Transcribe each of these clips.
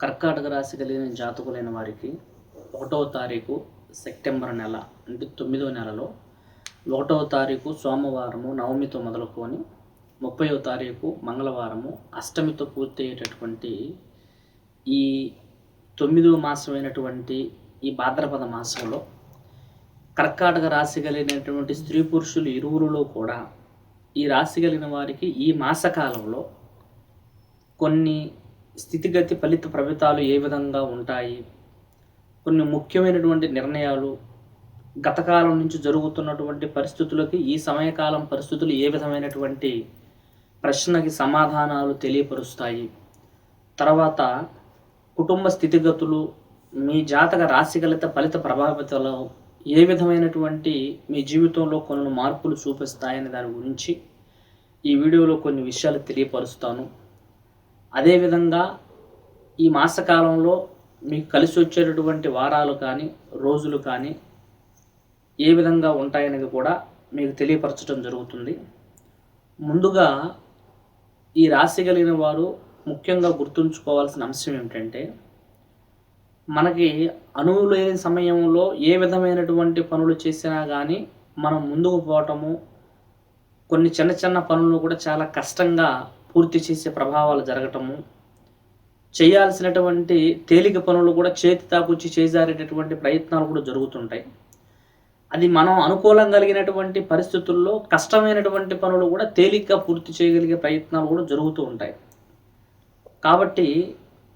కర్కాటక రాశి కలిగిన జాతకులైన వారికి ఒకటవ తారీఖు సెప్టెంబర్ నెల అంటే తొమ్మిదవ నెలలో ఒకటవ తారీఖు సోమవారము నవమితో మొదలుకొని ముప్పైవ తారీఖు మంగళవారము అష్టమితో పూర్తయ్యేటటువంటి ఈ తొమ్మిదవ మాసమైనటువంటి ఈ భాద్రపద మాసంలో కర్కాటక రాశి కలిగినటువంటి స్త్రీ పురుషులు ఇరువురులో కూడా ఈ రాశి కలిగిన వారికి ఈ మాసకాలంలో కొన్ని స్థితిగతి ఫలిత ప్రభావాలు ఏ విధంగా ఉంటాయి? కొన్ని ముఖ్యమైనటువంటి నిర్ణయాలు గతకాలం నుంచి జరుగుతున్నటువంటి పరిస్థితులకి ఈ సమయకాలం పరిస్థితులు ఏ విధమైనటువంటి ప్రశ్నకి సమాధానాలు తెలియపరుస్తాయి? తర్వాత కుటుంబ స్థితిగతులు మీ జాతక రాశిగలిత ఫలిత ప్రభావితాలు ఏ విధమైనటువంటి మీ జీవితంలో కొన్ని మార్పులు చూపిస్తాయనే దాని గురించి ఈ వీడియోలో కొన్ని విషయాలు తెలియపరుస్తాను. అదేవిధంగా ఈ మాసకాలంలో మీకు కలిసి వచ్చేటటువంటి వారాలు కానీ రోజులు కానీ ఏ విధంగా ఉంటాయనేది కూడా మీకు తెలియపరచడం జరుగుతుంది. ముందుగా ఈ రాశి కలిగిన వారు ముఖ్యంగా గుర్తుంచుకోవాల్సిన అంశం ఏమిటంటే మనకి అనువు లేని సమయంలో ఏ విధమైనటువంటి పనులు చేసినా కానీ మనం ముందుకు పోవటము కొన్ని చిన్న చిన్న పనులను కూడా చాలా కష్టంగా పూర్తి చేసే ప్రభావాలు జరగటము చేయాల్సినటువంటి తేలిక పనులు కూడా చేతి తాకొచ్చి చేజారేటటువంటి ప్రయత్నాలు కూడా జరుగుతుంటాయి. అది మనం అనుకూలం కలిగినటువంటి పరిస్థితుల్లో కష్టమైనటువంటి పనులు కూడా తేలిగ్గా పూర్తి చేయగలిగే ప్రయత్నాలు కూడా జరుగుతూ ఉంటాయి. కాబట్టి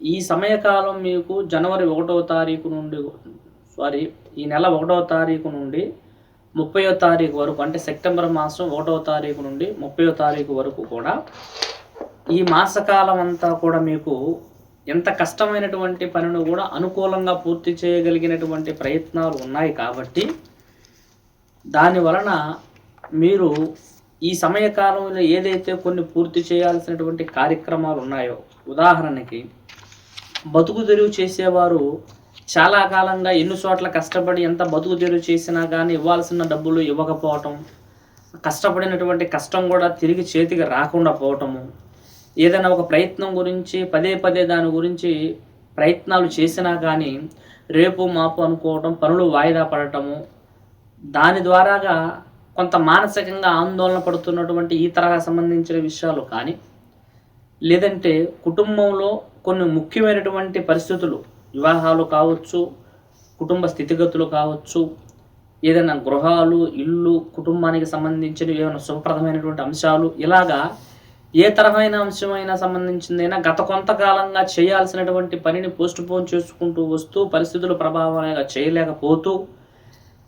ఈ సమయకాలం మీకు జనవరి ఒకటవ తారీఖు నుండి సారీ ఈ నెల ఒకటవ తారీఖు నుండి ముప్పయో తారీఖు వరకు అంటే సెప్టెంబర్ మాసం ఒకటవ తారీఖు నుండి ముప్పయో తారీఖు వరకు కూడా ఈ మాసకాలం అంతా కూడా మీకు ఎంత కష్టమైనటువంటి పనిని కూడా అనుకూలంగా పూర్తి చేయగలిగినటువంటి ప్రయత్నాలు ఉన్నాయి కాబట్టి దాని వలన మీరు ఈ సమయకాలంలో ఏదైతే కొన్ని పూర్తి చేయాల్సినటువంటి కార్యక్రమాలు ఉన్నాయో ఉదాహరణకి బతుకు తెరువు చేసేవారు చాలా కాలంగా ఎన్ని చోట్ల కష్టపడి ఎంత బతుకు తెరువు చేసినా కానీ ఇవ్వాల్సిన డబ్బులు ఇవ్వకపోవటం కష్టపడినటువంటి కష్టం కూడా తిరిగి చేతికి రాకుండా పోవటము ఏదైనా ఒక ప్రయత్నం గురించి పదే పదే దాని గురించి ప్రయత్నాలు చేసినా కానీ రేపు మాపు అనుకోవటం పనులు వాయిదా పడటము దాని ద్వారాగా కొంత మానసికంగా ఆందోళన పడుతున్నటువంటి ఈ తరహా సంబంధించిన విషయాలు కానీ లేదంటే కుటుంబంలో కొన్ని ముఖ్యమైనటువంటి పరిస్థితులు వివాహాలు కావచ్చు కుటుంబ స్థితిగతులు కావచ్చు ఏదైనా గృహాలు ఇల్లు కుటుంబానికి సంబంధించిన ఏమైనా శుభప్రదమైనటువంటి అంశాలు ఇలాగా ఏ తరమైన అంశమైనా సంబంధించిందైనా గత కొంతకాలంగా చేయాల్సినటువంటి పనిని పోస్ట్ పోన్ చేసుకుంటూ వస్తూ పరిస్థితుల ప్రభావంగా చేయలేకపోతూ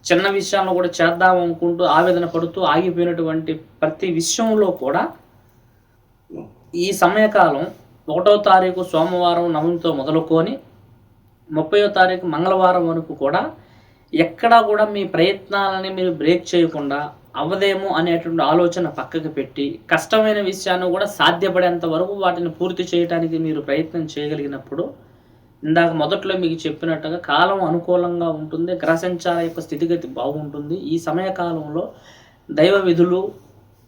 చిన్న విషయాలను కూడా చేద్దాం అనుకుంటూ ఆవేదన పడుతూ ఆగిపోయినటువంటి ప్రతి విషయంలో కూడా ఈ సమయకాలం ఒకటో తారీఖు సోమవారం నవంతో మొదలుకొని ముప్పయో తారీఖు మంగళవారం వరకు కూడా ఎక్కడా కూడా మీ ప్రయత్నాలని మీరు బ్రేక్ చేయకుండా అవ్వదేమో అనేటువంటి ఆలోచన పక్కకు పెట్టి కష్టమైన విషయాన్ని కూడా సాధ్యపడేంత వరకు వాటిని పూర్తి చేయడానికి మీరు ప్రయత్నం చేయగలిగినప్పుడు ఇందాక మొదట్లో మీకు చెప్పినట్టుగా కాలం అనుకూలంగా ఉంటుంది గ్రహసంచార యొక్క స్థితిగతి బాగుంటుంది. ఈ సమయ కాలంలో దైవ విధులు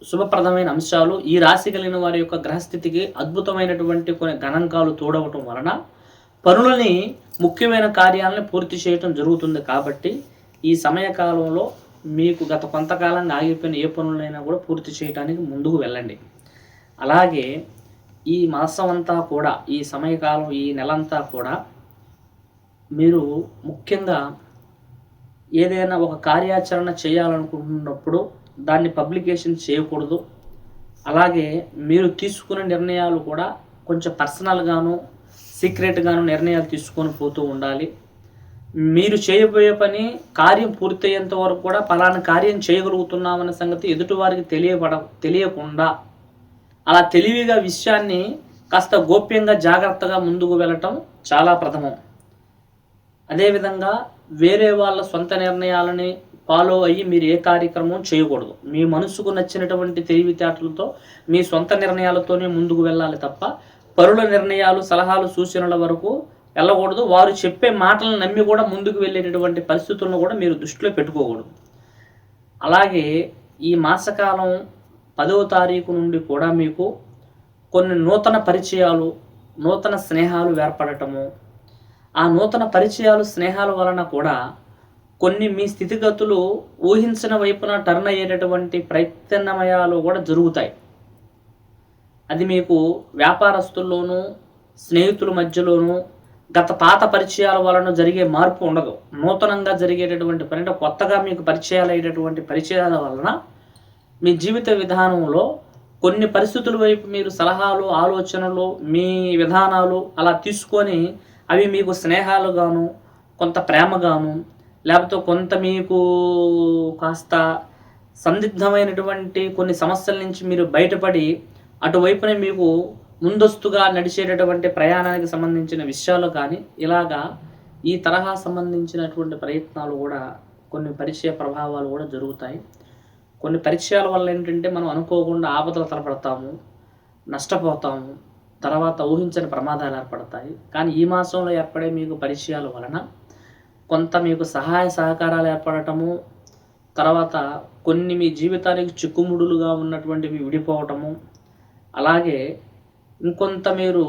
శుభప్రదమైన అంశాలు ఈ రాశి కలిగిన వారి యొక్క గ్రహస్థితికి అద్భుతమైనటువంటి కొన్ని గణాంకాలు తోడవటం వలన పనులని ముఖ్యమైన కార్యాలను పూర్తి చేయటం జరుగుతుంది కాబట్టి ఈ సమయ కాలంలో మీకు గత కొంతకాలంగా ఆగిపోయిన ఏ పనులైనా కూడా పూర్తి చేయడానికి ముందుకు వెళ్ళండి. అలాగే ఈ మాసం అంతా కూడా ఈ సమయకాలం ఈ నెలంతా కూడా మీరు ముఖ్యంగా ఏదైనా ఒక కార్యాచరణ చేయాలనుకుంటున్నప్పుడు దాన్ని పబ్లికేషన్ చేయకూడదు. అలాగే మీరు తీసుకునే నిర్ణయాలు కూడా కొంచెం పర్సనల్గాను సీక్రెట్గాను నిర్ణయాలు తీసుకొని పోతూ ఉండాలి. మీరు చేయబోయే పని కార్యం పూర్తయ్యేంత వరకు కూడా ఫలానా కార్యం చేయగలుగుతున్నామన్న సంగతి ఎదుటివారికి తెలియబడ తెలియకుండా. అలా తెలివిగా విషయాన్ని కాస్త గోప్యంగా జాగ్రత్తగా ముందుకు వెళ్ళటం చాలా ప్రథమం. అదేవిధంగా వేరే వాళ్ళ సొంత నిర్ణయాలని ఫాలో అయ్యి మీరు ఏ కార్యక్రమం చేయకూడదు. మీ మనసుకు నచ్చినటువంటి తెలివితేటలతో మీ సొంత నిర్ణయాలతోనే ముందుకు వెళ్ళాలి తప్ప పరుల నిర్ణయాలు సలహాలు సూచనల వరకు వెళ్ళకూడదు. వారు చెప్పే మాటలను నమ్మి కూడా ముందుకు వెళ్ళేటటువంటి పరిస్థితులను కూడా మీరు దృష్టిలో పెట్టుకోకూడదు. అలాగే ఈ మాసకాలం పదవ తారీఖు నుండి కూడా మీకు కొన్ని నూతన పరిచయాలు నూతన స్నేహాలు ఏర్పడటము. ఆ నూతన పరిచయాలు స్నేహాల వలన కూడా కొన్ని మీ స్థితిగతులు ఊహించిన వైపున టర్న్ అయ్యేటటువంటి ప్రయత్నమయాలు కూడా జరుగుతాయి. అది మీకు వ్యాపారస్తుల్లోనూ స్నేహితుల మధ్యలోనూ గత పాత పరిచయాల వలన జరిగే మార్పు ఉండదు. నూతనంగా జరిగేటటువంటి పని అంటే కొత్తగా మీకు పరిచయాలు అయ్యేటటువంటి పరిచయాల వలన మీ జీవిత విధానంలో కొన్ని పరిస్థితుల వైపు మీరు సలహాలు ఆలోచనలు మీ విధానాలు అలా తీసుకొని అవి మీకు స్నేహాలుగాను కొంత ప్రేమగాను లేకపోతే కొంత మీకు కాస్త సందిగ్ధమైనటువంటి కొన్ని సమస్యల నుంచి మీరు బయటపడి అటువైపునే మీకు ముందస్తుగా నడిచేటటువంటి ప్రయాణానికి సంబంధించిన విషయాలు కానీ ఇలాగా ఈ తరహా సంబంధించినటువంటి ప్రయత్నాలు కూడా కొన్ని పరిచయ ప్రభావాలు కూడా జరుగుతాయి. కొన్ని పరిచయాల వల్ల ఏంటంటే మనం అనుకోకుండా ఆపదలు తలపడతాము నష్టపోతాము తర్వాత ఊహించని ప్రమాదాలు ఏర్పడతాయి. కానీ ఈ మాసంలో ఏర్పడే మీకు పరిచయాల వలన కొంత మీకు సహాయ సహకారాలు ఏర్పడటము తర్వాత కొన్ని మీ జీవితానికి చిక్కుముడులుగా ఉన్నటువంటివి విడిపోవటము అలాగే ఇంకొంత మీరు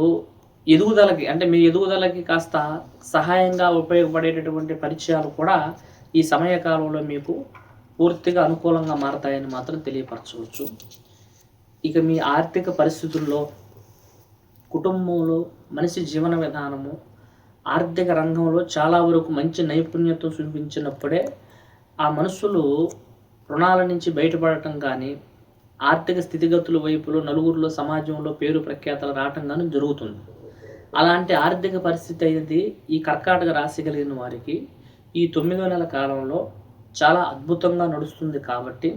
ఎదుగుదలకి అంటే మీ ఎదుగుదలకి కాస్త సహాయంగా ఉపయోగపడేటటువంటి పరిచయాలు కూడా ఈ సమయకాలంలో మీకు పూర్తిగా అనుకూలంగా మారతాయని మాత్రం తెలియపరచవచ్చు. ఇక మీ ఆర్థిక పరిస్థితుల్లో కుటుంబంలో మనిషి జీవన విధానము ఆర్థిక రంగంలో చాలా వరకు మంచి నైపుణ్యత చూపించినప్పుడే ఆ మనుషులు రుణాల నుంచి బయటపడటం కానీ ఆర్థిక స్థితిగతుల వైపులో నలుగురిలో సమాజంలో పేరు ప్రఖ్యాతలు రావటం కానీ జరుగుతుంది. అలాంటి ఆర్థిక పరిస్థితి అనేది ఈ కర్కాటక రాశి కలిగిన వారికి ఈ తొమ్మిదో నెల కాలంలో చాలా అద్భుతంగా నడుస్తుంది కాబట్టి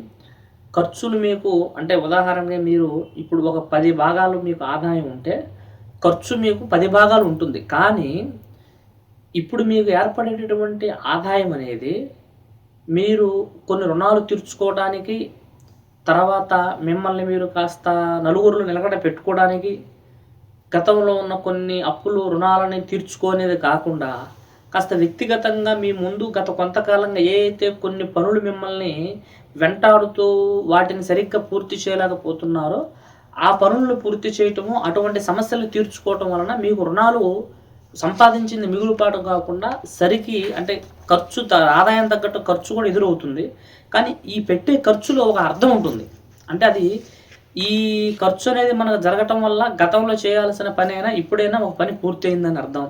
ఖర్చులు మీకు అంటే ఉదాహరణగా మీరు ఇప్పుడు ఒక పది భాగాలు మీకు ఆదాయం ఉంటే ఖర్చు మీకు పది భాగాలు ఉంటుంది. కానీ ఇప్పుడు మీకు ఏర్పడేటటువంటి ఆదాయం అనేది మీరు కొన్ని రుణాలు తీర్చుకోవడానికి తర్వాత మిమ్మల్ని మీరు కాస్త నలుగురులు నిలకడ పెట్టుకోవడానికి గతంలో ఉన్న కొన్ని అప్పులు రుణాలని తీర్చుకునేది కాకుండా కాస్త వ్యక్తిగతంగా మీ ముందు గత కొంతకాలంగా ఏ అయితే కొన్ని పనులు మిమ్మల్ని వెంటాడుతూ వాటిని సరిగ్గా పూర్తి చేయలేకపోతున్నారో ఆ పనులను పూర్తి చేయటము అటువంటి సమస్యలు తీర్చుకోవటం వలన మీకు రుణాలు సంపాదించింది మిగులుపాటు కాకుండా సరికి అంటే ఖర్చు త- ఆదాయం తగ్గట్టు ఖర్చు కూడా ఎదురవుతుంది. కానీ ఈ పెట్టే ఖర్చులో ఒక అర్థం ఉంటుంది. అంటే అది ఈ ఖర్చు అనేది మనకు జరగటం వల్ల గతంలో చేయాల్సిన పని అయినా ఇప్పుడైనా ఒక పని పూర్తయిందని అర్థం.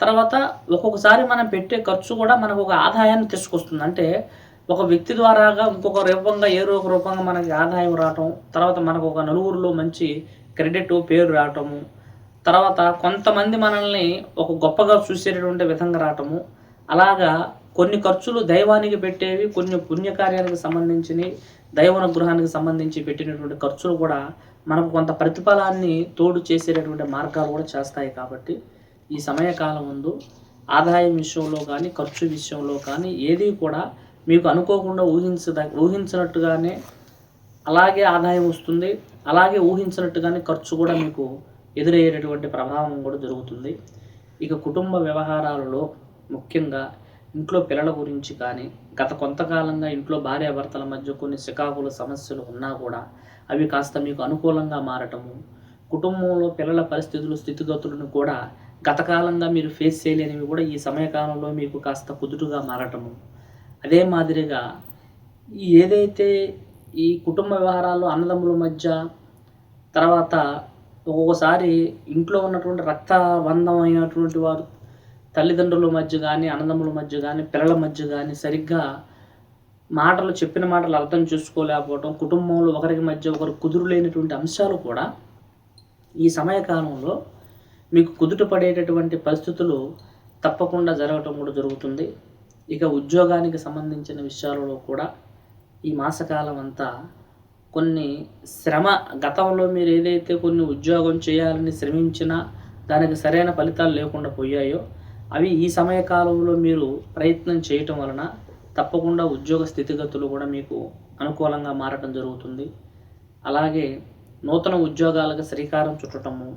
తర్వాత ఒక్కొక్కసారి మనం పెట్టే ఖర్చు కూడా మనకు ఒక ఆదాయాన్ని తీసుకొస్తుంది. అంటే ఒక వ్యక్తి ద్వారాగా ఇంకొక రూపంగా ఏ ఒక రూపంగా మనకి ఆదాయం రావటం తర్వాత మనకు ఒక నలుగురిలో మంచి క్రెడిట్ పేరు రావటము తర్వాత కొంతమంది మనల్ని ఒక గొప్పగా చూసేటటువంటి విధంగా రావటము అలాగా కొన్ని ఖర్చులు దైవానికి పెట్టేవి కొన్ని పుణ్యకార్యానికి సంబంధించినవి దైవనుగ్రహానికి సంబంధించి పెట్టినటువంటి ఖర్చులు కూడా మనకు కొంత ప్రతిఫలాన్ని తోడు చేసేటటువంటి మార్గాలు కూడా చేస్తాయి కాబట్టి ఈ సమయకాలం ముందు ఆదాయం విషయంలో కానీ ఖర్చు విషయంలో కానీ ఏది కూడా మీకు అనుకోకుండా ఊహించద ఊహించినట్టుగానే అలాగే ఆదాయం వస్తుంది. అలాగే ఊహించినట్టుగానే ఖర్చు కూడా మీకు ఎదురయ్యేటటువంటి ప్రభావం కూడా జరుగుతుంది. ఇక కుటుంబ వ్యవహారాలలో ముఖ్యంగా ఇంట్లో పిల్లల గురించి కానీ గత కొంతకాలంగా ఇంట్లో భార్యాభర్తల మధ్య కొన్ని చికాకుల సమస్యలు ఉన్నా కూడా అవి కాస్త మీకు అనుకూలంగా మారటము కుటుంబంలో పిల్లల పరిస్థితులు స్థితిగతులను కూడా గతకాలంగా మీరు ఫేస్ చేయలేనివి కూడా ఈ సమయకాలంలో మీకు కాస్త కుదురుగా మారటము. అదే మాదిరిగా ఏదైతే ఈ కుటుంబ వ్యవహారాల్లో అన్నదమ్ముల మధ్య తర్వాత ఒక్కొక్కసారి ఇంట్లో ఉన్నటువంటి రక్తబంధం అయినటువంటి వారు తల్లిదండ్రుల మధ్య కానీ అన్నదమ్ముల మధ్య కానీ పిల్లల మధ్య కానీ సరిగ్గా మాటలు చెప్పిన మాటలు అర్థం చేసుకోలేకపోవడం కుటుంబంలో ఒకరికి మధ్య ఒకరు కుదురు లేనటువంటి అంశాలు కూడా ఈ సమయకాలంలో మీకు కుదుట పడేటటువంటి పరిస్థితులు తప్పకుండా జరగటం కూడా జరుగుతుంది. ఇక ఉద్యోగానికి సంబంధించిన విషయాలలో కూడా ఈ మాసకాలం అంతా కొన్ని శ్రమ గతంలో మీరు ఏదైతే కొన్ని ఉద్యోగం చేయాలని శ్రమించినా దానికి సరైన ఫలితాలు లేకుండా పోయాయో అవి ఈ సమయ కాలంలో మీరు ప్రయత్నం చేయటం వలన తప్పకుండా ఉద్యోగ స్థితిగతులు కూడా మీకు అనుకూలంగా మారటం జరుగుతుంది. అలాగే నూతన ఉద్యోగాలకు శ్రీకారం చుట్టటము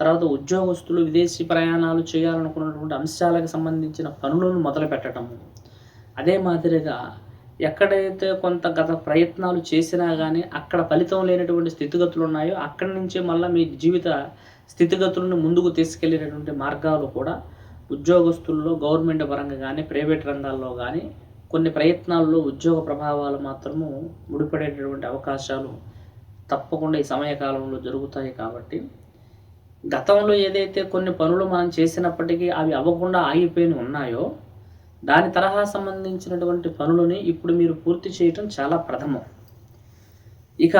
తర్వాత ఉద్యోగస్తులు విదేశీ ప్రయాణాలు చేయాలనుకున్నటువంటి అంశాలకు సంబంధించిన పనులను మొదలు పెట్టడము అదే మాదిరిగా ఎక్కడైతే కొంత గత ప్రయత్నాలు చేసినా కానీ అక్కడ ఫలితం లేనటువంటి స్థితిగతులు ఉన్నాయో అక్కడి నుంచే మళ్ళీ మీ జీవిత స్థితిగతులను ముందుకు తీసుకెళ్ళేటటువంటి మార్గాలు కూడా ఉద్యోగస్తుల్లో గవర్నమెంట్ పరంగా కానీ ప్రైవేట్ రంగాల్లో కానీ కొన్ని ప్రయత్నాల్లో ఉద్యోగ ప్రభావాలు మాత్రము ముడిపడేటటువంటి అవకాశాలు తప్పకుండా ఈ సమయకాలంలో జరుగుతాయి కాబట్టి గతంలో ఏదైతే కొన్ని పనులు మనం చేసినప్పటికీ అవి అవ్వకుండా ఆగిపోయి ఉన్నాయో దాని తరహా సంబంధించినటువంటి పనులని ఇప్పుడు మీరు పూర్తి చేయటం చాలా ప్రథమం. ఇక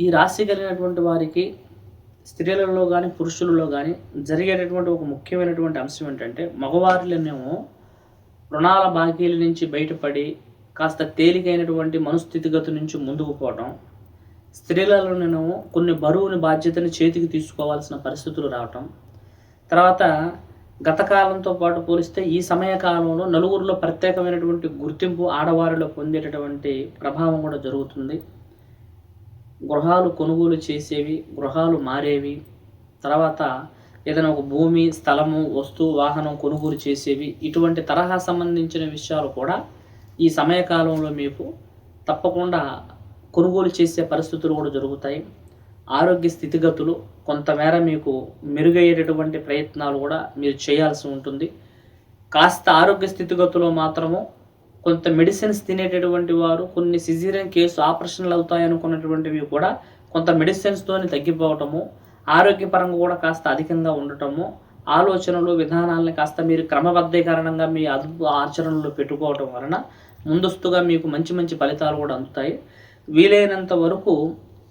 ఈ రాశి కలిగినటువంటి వారికి స్త్రీలలో కానీ పురుషులలో కానీ జరిగేటటువంటి ఒక ముఖ్యమైనటువంటి అంశం ఏంటంటే మగవారిలోనేమో రుణాల బాకీల నుంచి బయటపడి కాస్త తేలికైనటువంటి మనస్థితిగతి నుంచి ముందుకు పోవడం స్త్రీలలోనేమో కొన్ని బరువుని బాధ్యతని చేతికి తీసుకోవాల్సిన పరిస్థితులు రావటం తర్వాత గత కాలంతో పాటు పోలిస్తే ఈ సమయ కాలంలో నలుగురిలో ప్రత్యేకమైనటువంటి గుర్తింపు ఆడవారిలో పొందేటటువంటి ప్రభావం కూడా జరుగుతుంది. గృహాలు కొనుగోలు చేసేవి గృహాలు మారేవి. తర్వాత ఏదైనా ఒక భూమి స్థలము వస్తువు వాహనం కొనుగోలు చేసేవి. ఇటువంటి తరహా సంబంధించిన విషయాలు కూడా ఈ సమయకాలంలో మీకు తప్పకుండా కొనుగోలు చేసే పరిస్థితులు కూడా జరుగుతాయి. ఆరోగ్య స్థితిగతులు కొంతమేర మీకు మెరుగయ్యేటటువంటి ప్రయత్నాలు కూడా మీరు చేయాల్సి ఉంటుంది. కాస్త ఆరోగ్య స్థితిగతులు మాత్రము కొంత మెడిసిన్స్ తినేటటువంటి వారు కొన్ని సిజీరియన్ కేసు ఆపరేషన్లు అవుతాయి అనుకున్నటువంటివి కూడా కొంత మెడిసిన్స్తోని తగ్గిపోవటము ఆరోగ్యపరంగా కూడా కాస్త అధికంగా ఉండటము ఆలోచనలు విధానాలను కాస్త మీరు క్రమబద్ధీకరణంగా మీ అదుపు ఆచరణలో పెట్టుకోవటం వలన ముందస్తుగా మీకు మంచి మంచి ఫలితాలు కూడా అందుతాయి. వీలైనంత వరకు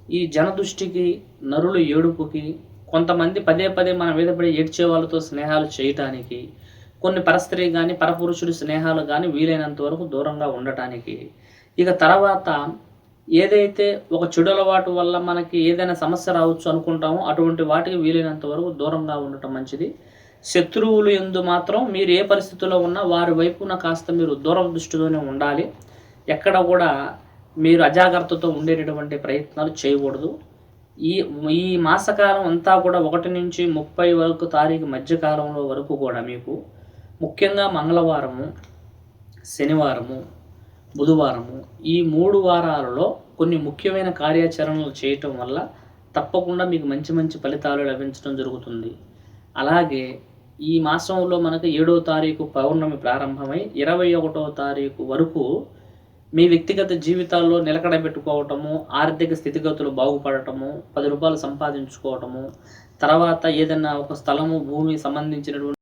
ఈ జనదృష్టికి నరుల ఏడుపుకి కొంతమంది పదే పదే మన మీద పడి ఏడ్చే వాళ్ళతో స్నేహాలు చేయటానికి కొన్ని పరస్త్రీ కానీ పరపురుషుడి స్నేహాలు కానీ వీలైనంత వరకు దూరంగా ఉండటానికి. ఇక తర్వాత ఏదైతే ఒక చెడు అలవాటు వల్ల మనకి ఏదైనా సమస్య రావచ్చు అనుకుంటామో అటువంటి వాటికి వీలైనంత వరకు దూరంగా ఉండటం మంచిది. శత్రువులు ఎందు మాత్రం మీరు ఏ పరిస్థితిలో ఉన్నా వారి వైపున కాస్త మీరు దూరం దృష్టితోనే ఉండాలి. ఎక్కడ కూడా మీరు అజాగ్రత్తతో ఉండేటటువంటి ప్రయత్నాలు చేయకూడదు. ఈ ఈ మాసకాలం అంతా కూడా ఒకటి నుంచి ముప్పై వరకు తారీఖు మధ్యకాలంలో వరకు కూడా మీకు ముఖ్యంగా మంగళవారము శనివారము బుధవారము ఈ మూడు వారాలలో కొన్ని ముఖ్యమైన కార్యాచరణలు చేయటం వల్ల తప్పకుండా మీకు మంచి మంచి ఫలితాలు లభించడం జరుగుతుంది. అలాగే ఈ మాసంలో మనకు ఏడవ తారీఖు పౌర్ణమి ప్రారంభమై ఇరవై ఒకటవ తారీఖు వరకు మీ వ్యక్తిగత జీవితాల్లో నిలకడ పెట్టుకోవటము ఆర్థిక స్థితిగతులు బాగుపడటము పది రూపాయలు సంపాదించుకోవటము తర్వాత ఏదైనా ఒక స్థలము భూమి సంబంధించినటువంటి